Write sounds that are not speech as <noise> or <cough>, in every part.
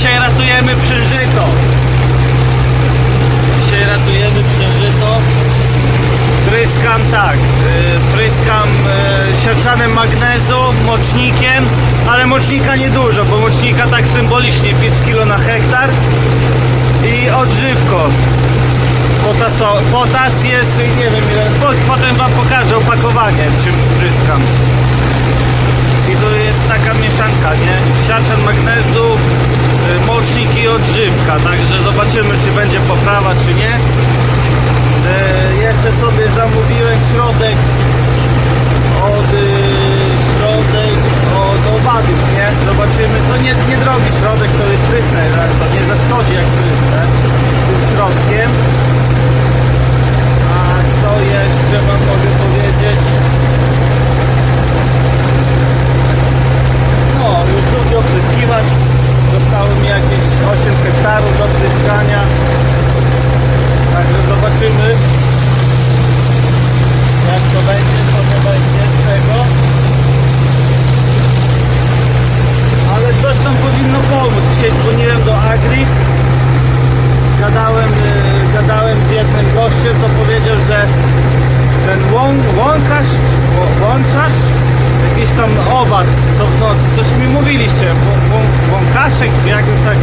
Dzisiaj ratujemy przężyto. Dzisiaj ratujemy przężyto. Pryskam tak, y, pryskam y, siarczanem magnezu, mocznikiem, ale mocznika niedużo, bo mocznika tak symbolicznie 5 kg na hektar i odżywko. Potaso, potas jest, nie wiem ile, po- potem wam pokażę opakowanie, czym pryskam. I to jest taka mieszanka, nie? Siarczan magnezu, y, mocznik i odżywka, także zobaczymy czy będzie poprawa czy nie. E, jeszcze sobie zamówiłem środek od y, środek od owadów, nie? Zobaczymy, to nie, nie drogi środek sobie prysnę, tak? to nie zaszkodzi jak prysnę tym środkiem. A co jeszcze wam mogę powiedzieć? No, już lubię opryskiwać. Zostało mi jakieś 8 hektarów do pryskania. Także zobaczymy jak to będzie, co to będzie z tego. Ale coś tam powinno pomóc. Dzisiaj dzwoniłem do Agri. Gadałem, y, gadałem z jednym gościem, to powiedział, że ten łą, łąkarz, łą- łączarz, jakiś tam owad, co w nocy, coś mi mówiliście, łą, łąkaszek czy jakoś tak,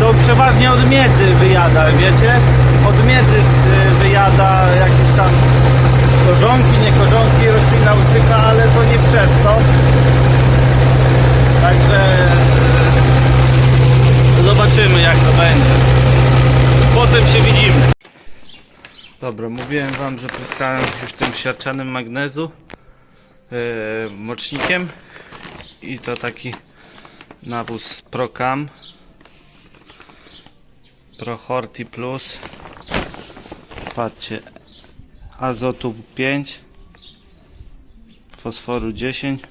to przeważnie od miedzy wyjada, wiecie? Od miedzy y, wyjada jakieś tam korzonki, nie korzonki, roślina usycha, ale to nie przez to. Także y, zobaczymy jak to będzie. Dobra, mówiłem wam, że pryskałem już tym siarczanym magnezu yy, mocznikiem i to taki nawóz Procam. Pro Horti Plus. Patrzcie azotu 5 fosforu 10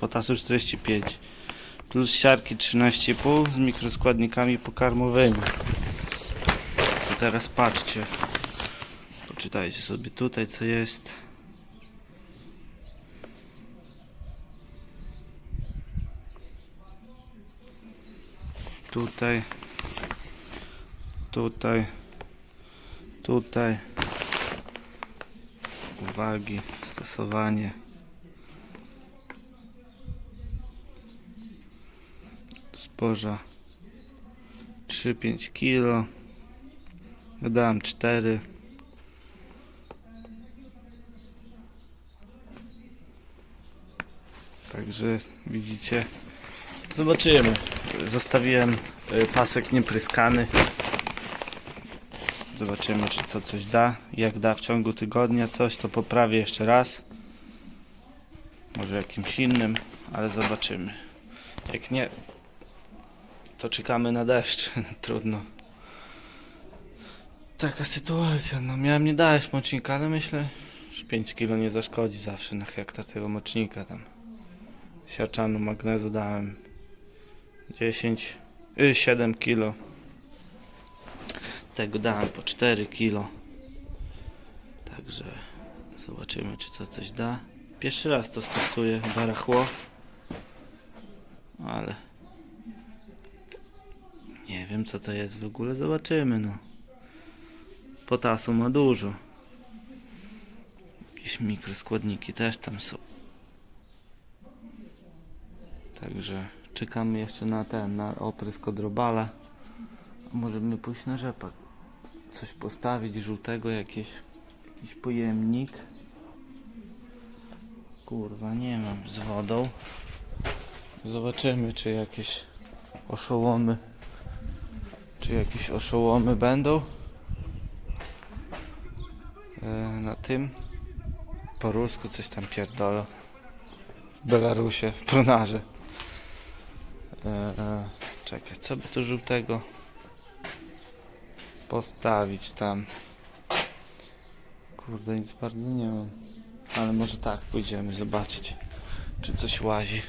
potasu 45 plus siarki 13,5 z mikroskładnikami pokarmowymi. Teraz patrzcie Poczytajcie sobie tutaj co jest. Tutaj. Tutaj. Tutaj. Uwagi, stosowanie. Zboża 3-5 kilo. Dodałem 4. Także widzicie. Zobaczymy. Zostawiłem y, pasek niepryskany. Zobaczymy czy co coś da. Jak da w ciągu tygodnia coś to poprawię jeszcze raz. Może jakimś innym, ale zobaczymy. Jak nie to czekamy na deszcz. <laughs> Trudno. Taka sytuacja. No miałem nie dać mocznika, ale myślę, że 5 kg nie zaszkodzi zawsze na hektar tego mocznika tam siarczanu magnezu dałem 10 y, 7 kg tego dałem po 4 kg także zobaczymy czy co coś da. Pierwszy raz to stosuję barachło ale nie wiem co to jest w ogóle. Zobaczymy no. Potasu ma dużo. Jakieś mikroskładniki też tam są Także czekamy jeszcze na ten, na oprysk od robala. Możemy pójść na rzepak. Coś postawić żółtego, jakieś, jakiś pojemnik. Kurwa, nie mam z wodą. Zobaczymy, czy jakieś oszołomy, czy jakieś oszołomy będą. E, na tym po rusku coś tam pierdolą. W Belarusie, w Pronarze. E, e, czekaj, co by tu żółtego postawić tam? Kurde, nic bardzo nie mam. Ale może tak, pójdziemy zobaczyć, czy coś łazi.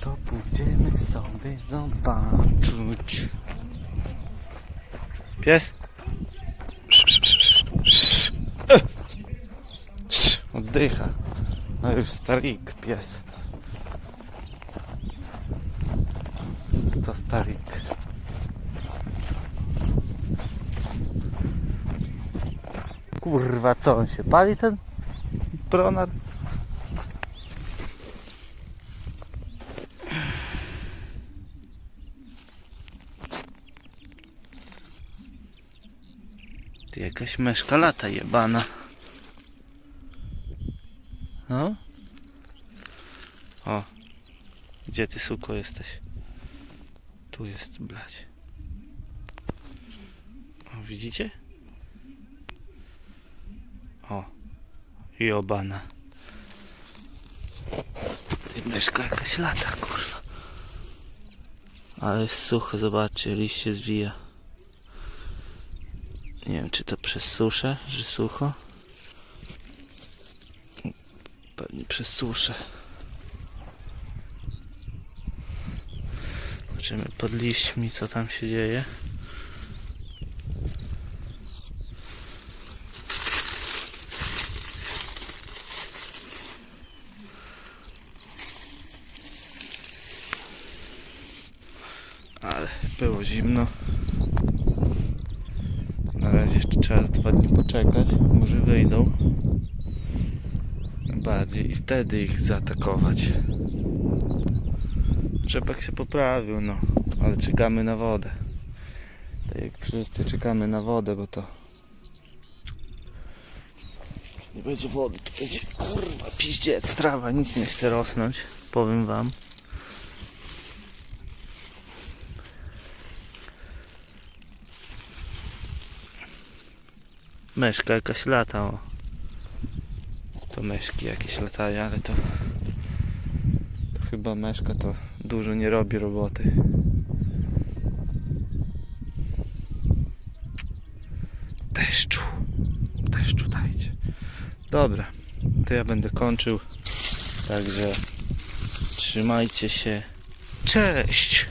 To pójdziemy sobie zobaczyć. Pies? Oddycha. A już starik, pies. To starik. Kurwa, co on się pali ten pronar? Ty jakaś myszka lata jebana. No? O. Gdzie ty suko jesteś? Tu jest blać. O, widzicie? O. Jobana. Ty myszka jakaś lata, kurwa. Ale jest sucho, zobaczcie, liście zwija. Nie wiem, czy to przez suszę, że sucho. Pewnie przez suszę. Zobaczymy pod liśćmi, co tam się dzieje. Ale było zimno. Na razie jeszcze trzeba z dwa dni poczekać. Może wyjdą. Bardziej i wtedy ich zaatakować. Rzepak się poprawił, no. Ale czekamy na wodę. Tak jak wszyscy czekamy na wodę, bo to... Nie będzie wody, to będzie kurwa piździec, trawa, nic nie chce rosnąć. Powiem wam. Myszka jakaś lata, o. To myszki jakieś latają, ale to... To chyba myszka to dużo nie robi roboty. Deszczu. Deszczu dajcie. Dobra, to ja będę kończył. Także trzymajcie się. Cześć!